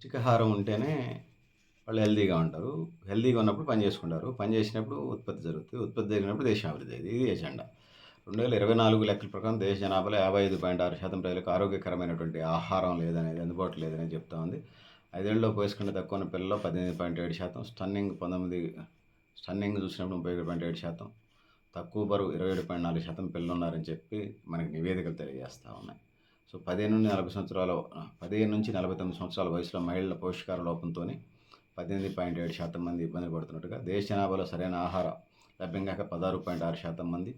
పౌష్టికాహారం ఉంటేనే వాళ్ళు హెల్తీగా ఉంటారు. హెల్తీగా ఉన్నప్పుడు పని చేసుకుంటారు. పని చేసినప్పుడు ఉత్పత్తి జరుగుతుంది. ఉత్పత్తి జరిగినప్పుడు దేశం అభివృద్ధి అయింది ఇది ఎజెండా రెండు వేల ఇరవై నాలుగు లెక్కల ప్రకారం దేశ జనాభాలో యాభై ఐదు పాయింట్ ఆరు శాతం ప్రజలకు ఆరోగ్యకరమైనటువంటి ఆహారం లేదనేది అందుబాటులో లేదని చెప్తా ఉంది. ఐదేళ్ళలో పోసుకుంటే తక్కువ ఉన్న పిల్లల్లో పద్దెనిమిది పాయింట్ ఏడు శాతం స్టన్నింగ్ పంతొమ్మిది స్టన్నింగ్ చూసినప్పుడు ముప్పై ఏడు పాయింట్ ఏడు శాతం తక్కువ బరువు ఇరవై ఏడు పాయింట్ నాలుగు శాతం పిల్లలు ఉన్నారని చెప్పి మనకి నివేదికలు తెలియజేస్తూ ఉన్నాయి. సో పదిహేను నుండి నలభై సంవత్సరాల పదిహేను నుంచి నలభై తొమ్మిది సంవత్సరాల వయసులో మహిళల పోషకాహార లోపంతో పద్దెనిమిది పాయింట్ ఏడు శాతం మంది ఇబ్బందులు పడుతున్నట్టుగా దేశ జనాభాలో సరైన ఆహారం లభ్యం కాక పదహారు పాయింట్ ఆరు శాతం మంది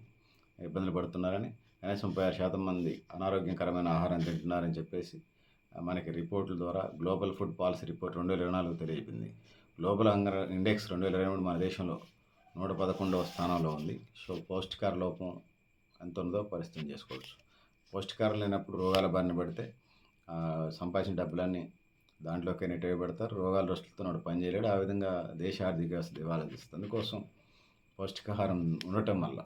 ఇబ్బందులు పడుతున్నారని కనీసం ముప్పై ఆరు శాతం మంది అనారోగ్యకరమైన ఆహారం తింటున్నారని చెప్పేసి మనకి రిపోర్టుల ద్వారా గ్లోబల్ ఫుడ్ పాలసీ రిపోర్ట్ రెండు వేల ఇరవై నాలుగు తెలియజేపింది గ్లోబల్ హంగర్ ఇండెక్స్ రెండు వేల ఇరవై మూడు మన దేశంలో నూట పదకొండవ స్థానంలో ఉంది. సో పౌష్టికార లోపం ఎంత ఉందో పరిస్థితి చేసుకోవచ్చు. పౌష్టికారం లేనప్పుడు రోగాల బారిన పడితే సంపాదించిన డబ్బులన్నీ దాంట్లోకి నెట్టే పెడతారు రోగాల దృష్టితో వాడు పని చేయలేడు. ఆ విధంగా దేశ ఆర్థిక వ్యవస్థ దివాలా తీస్తుంది అందుకోసం పౌష్టికాహారం ఉండటం వల్ల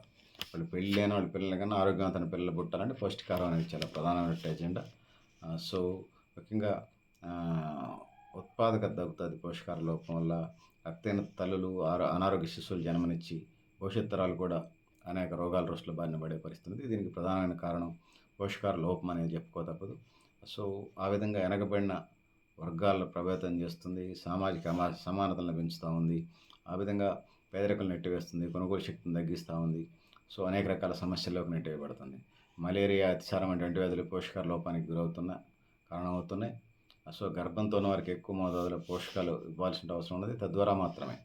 వాళ్ళు పెళ్ళి లేని వాళ్ళ పిల్లల కన్నా ఆరోగ్యవంతమైన పిల్లలు పుట్టాలంటే పౌష్టికాహారం అనేది చాలా ప్రధానమైన ఎజెండా సో ముఖ్యంగా ఉత్పాదకత తగ్గుతుంది పోషకాహార లోపం వల్ల. రక్తైన తల్లులు ఆరో అనారోగ్య శిశువులు జన్మనిచ్చి భవిష్యత్ తరాలు కూడా అనేక రోగాల రుసులు బారిన పడే పరిస్థితి దీనికి ప్రధానమైన కారణం పోషకార లోపం అనేది చెప్పుకో తప్పదు సో ఆ విధంగా వెనకబడిన వర్గాలను ప్రభావితం చేస్తుంది సామాజిక సమానతలను పెంచుతూ ఉంది ఆ విధంగా పేదరికలు నెట్టివేస్తుంది కొనుగోలు శక్తిని తగ్గిస్తూ ఉంది. సో అనేక రకాల సమస్యల్లోకి నెట్టివేయబడుతుంది. మలేరియా అతిసారం వంటి వ్యాధులు పోషకాల లోపానికి గురవుతున్న కారణమవుతున్నాయి. సో గర్భంతో ఉన్న వారికి ఎక్కువ మోతాదులో పోషకాలు ఇవ్వాల్సిన అవసరం ఉన్నది. తద్వారా మాత్రమే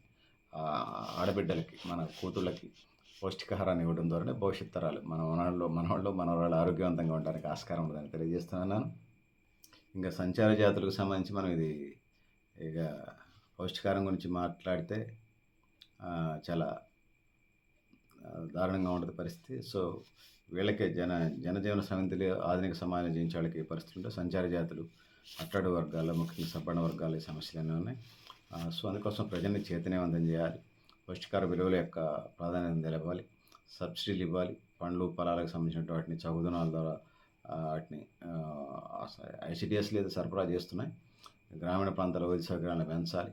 ఆడబిడ్డలకి మన కూతుళ్ళకి పౌష్టికాహారాన్ని ఇవ్వడం ద్వారానే భవిష్యత్ తరాలు మన మనవాళ్ళు మనవాళ్ళు మనవాళ్ళు ఆరోగ్యవంతంగా ఉండడానికి ఆస్కారం ఉండదని తెలియజేస్తున్నాను. ఇంకా సంచార జాతులకు సంబంధించి మనం ఇది ఇక పౌష్టికారం గురించి మాట్లాడితే చాలా దారుణంగా ఉంటుంది పరిస్థితి. సో వీళ్ళకే జన జనజీవన సమితిలో ఆధునిక సమాజం జీవించే వాళ్ళకి పరిస్థితులు ఉంటే సంచార జాతులు అట్టడు వర్గాలు ముఖ్యంగా సబ్బణ వర్గాలు ఈ సమస్యలు ఉన్నాయి. సో అందుకోసం ప్రజల్ని చైతన్యవంతం చేయాలి. పౌష్టికార విలువల యొక్క ప్రాధాన్యత తెలపాలి సబ్సిడీలు ఇవ్వాలి పండ్లు పొలాలకు సంబంధించిన వాటిని చౌదనాల ద్వారా వాటిని ఐసిడిఎస్ లేదా సరఫరా చేస్తున్నాయి. గ్రామీణ ప్రాంతాల వైద్య సౌకర్యాలను పెంచాలి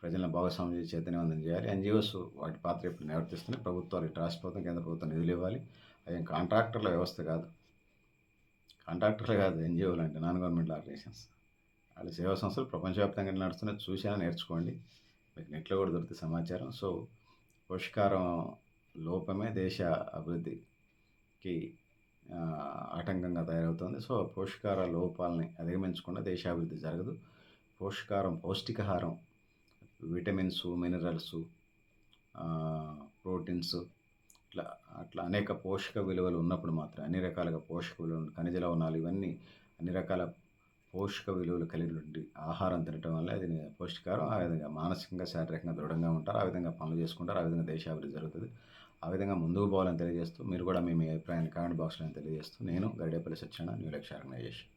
ప్రజలను భాగస్వామ్యం చైతన్యవంతం చేయాలి. ఎన్జిఓస్ వాటి పాత్ర ఇప్పుడు నిర్వర్తిస్తున్నాయి. ప్రభుత్వాలు రాష్ట్ర ప్రభుత్వం కేంద్ర ప్రభుత్వం నిధులు ఇవ్వాలి. అవి కాంట్రాక్టర్ల వ్యవస్థ కాదు. కాంట్రాక్టర్లు కాదు ఎన్జిఓలు అంటే నాన్ గవర్నమెంట్ ఆర్గనైజేషన్స్. వాళ్ళ సేవా సంస్థలు ప్రపంచవ్యాప్తంగా నడుస్తున్నాయి చూసినా నేర్చుకోండి. మీకు నెట్లో కూడా దొరికితే సమాచారం. సో పోషకారం లోపమే దేశ అభివృద్ధికి ఆటంకంగా తయారవుతుంది. సో పోషకార లోపాలని అధిగమించకుండా దేశాభివృద్ధి జరగదు. పోషకారం పౌష్టికాహారం విటమిన్స్ మినరల్స్ ప్రోటీన్స్ ఇట్లా అట్లా అనేక పోషక విలువలు ఉన్నప్పుడు మాత్రం అన్ని రకాలుగా పోషక విలువలు ఖనిజ లవణాలు ఇవన్నీ అన్ని రకాల పోషక విలువలు కలిగినటువంటి ఆహారం తినటం వల్ల అది పౌష్టికారం ఆ విధంగా మానసికంగా శారీరకంగా దృఢంగా ఉంటారు. ఆ విధంగా పనులు చేసుకుంటారు. ఆ విధంగా దేశాభివృద్ధి జరుగుతుంది. ఆ విధంగా ముందుకు పోవాలని తెలియజేస్తూ మీరు కూడా మీ అభిప్రాయాన్ని కామెంట్ బాక్స్లో తెలియజేస్తూ నేను గరిడేపల్లి సత్యనారాయణ న్యూ లక్ష్య ఆర్గనైజేషన్